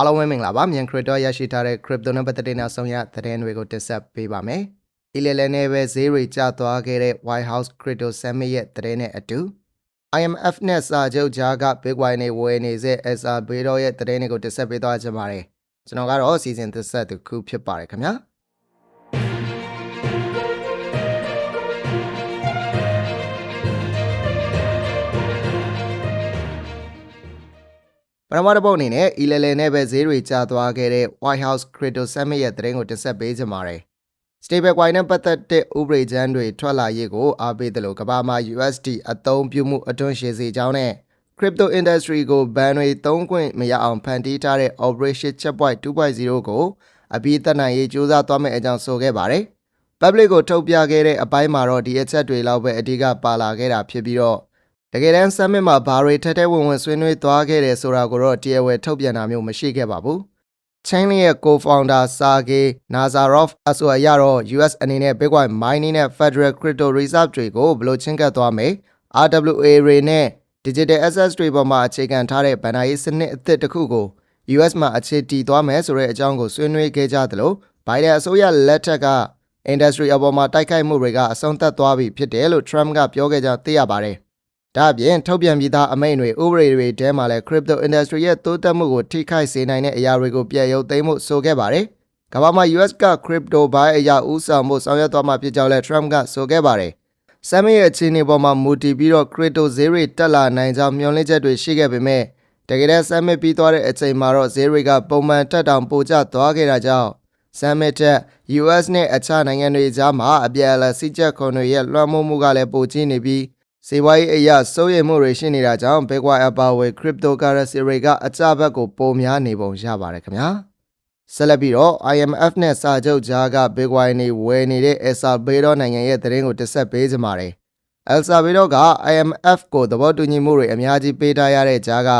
အားလုံးပဲမင်္ဂလာပါမြန် crypto ရရှိထားတဲ့ crypto နဲ့ပတ်သက်တဲ့နောက်ဆုံးရသတင်းတွေကိုတင်ဆက်ပေးပါမယ်။ Elele နဲ့ပဲဈေးတွေကျသွားခဲ့တဲ့ White House Crypto Summit ရဲ့သတင်းနဲ့အတူ IMF နဲ့စာချုပ်ကြားက Bitcoin တွေဝယ်နေစေ SR Bedo ရဲ့သတင်းတွေကိုတင်ဆက်ပေးသွားကြပါမယ်။ကျွန်တော်ကတော့စီစဉ်သက်ဆက်သူခုဖြစ်ပါတယ်ခင်ဗျာ။ ပထမတစ်ပုတ်အနေနဲ့ ELL နဲ့ပဲဈေးတွေကျသွားခဲ့တဲ့ White House Crypto Summit ရဲ့သတင်းကိုတင်ဆက်ပေးကြပါမယ်။ Stablecoin နဲ့ပတ်သက်တဲ့ဥပဒေကြမ်းတွေထွက်လာရေးကိုအားပေးတယ်လို့ကမ္ဘာမှာ USD အသုံးပြုမှုအတွန်းရှည်စေကြောင်းနဲ့ Crypto Industry ကိုဘန်တွေသုံးခွင့်မရအောင်ဖန်တီးထားတဲ့ Operation Checkpoint 2.0ကိုအပြီးသက်နိုင်ရေးကြိုးစားသွားမယ့်အကြောင်းဆိုခဲ့ပါတယ်။ Public ကိုထုတ်ပြခဲ့တဲ့အပိုင်းမှာတော့ဒီအချက်တွေလောက်ပဲအဓိကပါလာခဲ့တာဖြစ်ပြီးတော့ တကယ်တမ်း summit မှာဘာတွေထက်ထဲဝင်ဝင်ဆွေးနွေးသွားခဲ့တယ်ဆိုတာကိုတော့တရားဝင်ထုတ်ပြန်တာမျိုးမရှိခဲ့ပါဘူး။ Chainlink ရဲ့ co-founder Sergey Nazarov အဆိုအရတော့ US အနေနဲ့ Bitcoin mining နဲ့ Federal Crypto Reserve တွေကိုဘယ်လိုချင်းကပ်သွားမယ် RWA တွေနဲ့ Digital Assets တွေပေါ်မှာအခြေခံထားတဲ့ဗန်နာရေးစနစ်အသစ်တစ်ခုကို US မှာအခြေတည်သွားမယ်ဆိုတဲ့အကြောင်းကိုဆွေးနွေးခဲ့ကြသလို Biden အစိုးရလက်ထက်က industry အပေါ်မှာတိုက်ခိုက်မှုတွေကအဆုံးသတ်သွားပြီဖြစ်တယ်လို့ Trump ကပြောခဲ့ကြောင်းသိရပါတယ်။ ဒါ့အပြင်ထုတ်ပြန်ပြီးသားအမိန့်တွေဥပဒေတွေထဲမှာလည်း crypto industry ရဲ့တိုးတက်မှုကိုထိခိုက်စေနိုင်တဲ့အရာတွေကိုပြည့်ရုပ်သိမ်းမှုဆိုခဲ့ပါတယ်။ကမ္ဘာမှာ US က crypto buy အရာဥဆောင်မှုဆောင်ရွက်သွားမှာဖြစ်ကြောင်းလည်း Trump ကဆိုခဲ့ပါတယ်။ Summit ရဲ့အခြေအနေပေါ်မှာမူတည်ပြီးတော့ crypto ဈေးတွေတက်လာနိုင်ကြောင်းမျှော်လင့်ချက်တွေရှိခဲ့ပေမဲ့တကယ်တမ်း Summit ပြီးသွားတဲ့အချိန်မှာတော့ဈေးတွေကပုံမှန်တက်တောင်ပိုကျသွားခဲ့တာကြောင့် Summit တက် US နဲ့အခြားနိုင်ငံတွေကြားမှာအပြန်အလှန်စီးကျက်ခွန်တွေရဲ့လွှမ်းမိုးမှုကလည်းပိုကြီးနေပြီး စီးပွားရေးအရာစိုးရိမ်မှုတွေရှိနေတာကြောင့် Bitcoin အပါအဝင် cryptocurrency တွေကအကျဘက်ကိုပိုများနေပုံရပါတယ်ခင်ဗျာဆက်လက်ပြီးတော့ IMF နဲ့စာချုပ်ကြားက Bitcoin တွေဝယ်နေတဲ့ El Salvador နိုင်ငံရဲ့သတင်းကိုတင်ဆက်ပေးကြပါမယ်။ El Salvador က IMF ကိုသဘောတူညီမှုတွေအများကြီးပေးထားရတဲ့ကြားက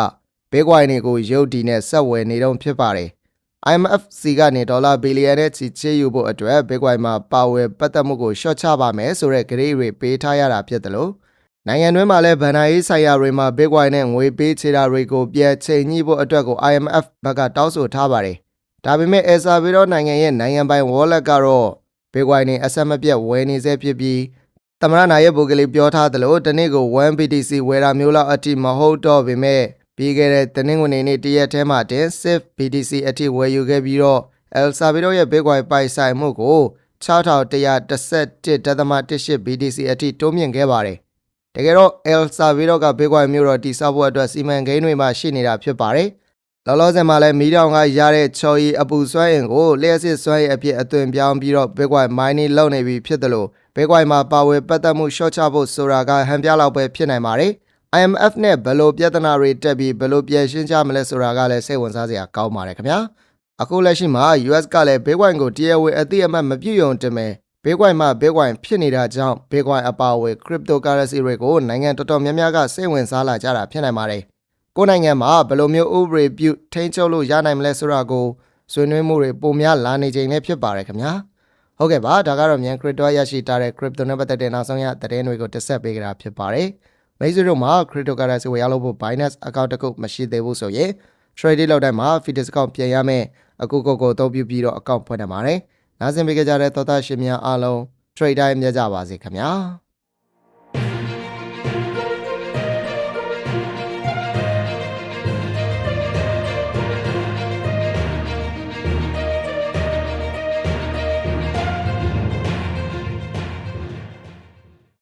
Bitcoin တွေကိုရုပ်တည်နဲ့ဆက်ဝယ်နေတော့ဖြစ်ပါတယ်။ IMF စီကနေဒေါ်လာဘီလီယံနဲ့ချီချေးယူဖို့အတွက် Bitcoin မှာပါဝယ်ပတ်သက်မှုကိုရှော့ချပါမယ်ဆိုတဲ့ကြေးတွေပေးထားရတာဖြစ်တယ်လို့ နိုင်ငံတွင်းမှာလည်းဗန်နာရေးဆိုင်ရာတွေမှာ Bitcoin နဲ့ငွေပေးချေတာတွေကိုပြန်ချိန်ညှိဖို့အတွက်ကို IMF ဘက်ကတောင်းဆိုထားပါတယ်။ဒါပေမဲ့ El Salvador နိုင်ငံရဲ့နိုင်ငံပိုင် wallet ကတော့ Bitcoin တွေအဆက်မပြတ်ဝယ်နေဆဲဖြစ်ပြီးသမ္မတနာရဲ့ပုဂ္ဂလိပြောထားသလိုတနေ့ကို 1 BTC ဝယ်တာမျိုးလောက်အထိမဟုတ်တော့ပေမဲ့ပြီးခဲ့တဲ့တနင်္ဂနွေနေ့တရက်ထဲမှာတင် SIF BTC အထိဝယ်ယူခဲ့ပြီးတော့ El Salvador ရဲ့ Bitcoin ပိုင်ဆိုင်မှုကို6111.18 BTC အထိတိုးမြင့်ခဲ့ပါတယ်။ တကယ်တော့ El Salvador က Bitcoin မျိုးတော့တိစောက်ဖို့အတွက်စီမံကိန်းတွေမှာရှိနေတာဖြစ်ပါတယ်။လောလောဆယ်မှာလည်းမီးတောင်ကရတဲ့ချော်ရည်အပူစွမ်းအင်ကိုလျှက်စစ်စွမ်းရည်အဖြစ်အသွင်ပြောင်းပြီးတော့ Bitcoin mining လုပ်နေပြီဖြစ်တယ်လို့ Bitcoin မှာပါဝယ်ပတ်သက်မှုရှော့ချဖို့ဆိုတာကဟန်ပြလောက်ပဲဖြစ်နိုင်ပါတယ်။ IMF နဲ့ဘယ်လိုပြဿနာတွေတက်ပြီးဘယ်လိုပြန်ရှင်းကြမလဲဆိုတာကလည်းစိတ်ဝင်စားစရာကောင်းပါတယ်ခင်ဗျာအခုလက်ရှိမှာ US ကလည်း Bitcoin ကိုတရားဝင်အသိအမှတ်မပြုံတင်မယ် Bitcoin မှာ Bitcoin ဖြစ်နေတာကြောင့် Bitcoin အပါအဝင် cryptocurrency တွေကိုနိုင်ငံတော်တော်များများကစိတ်ဝင်စားလာကြတာဖြစ်နိုင်ပါတယ်ကိုယ်နိုင်ငံမှာဘယ်လိုမျိုးဥပဒေပြုထိန်းချုပ်လို့ရနိုင်မလဲဆိုတာကိုဆွေးနွေးမှုတွေပုံများလာနေချိန်လည်းဖြစ်ပါတယ်ခင်ဗျာဟုတ်ကဲ့ပါဒါကတော့မြန် crypto ရရှိထားတဲ့ crypto နဲ့ပတ်သက်တဲ့နောက်ဆုံးရသတင်းတွေကိုတက်ဆက်ပေးကြတာဖြစ်ပါတယ်မိတ်ဆွေတို့မှာ cryptocurrency ဝယ်ရလို့ဖို့ Binance account တစ်ခုမရှိသေးဘူးဆိုရင် trade လောက်တိုင်းမှာ fee discount ပြန်ရမယ်အခုကိုကိုအသုံးပြုပြီးတော့ account ဖွင့်နိုင်ပါတယ် နားဆင်ပေးကြတဲ့သောသားရှင်များအားလုံး trade တိုင်းမြတ်ကြပါစေခင်ဗျာ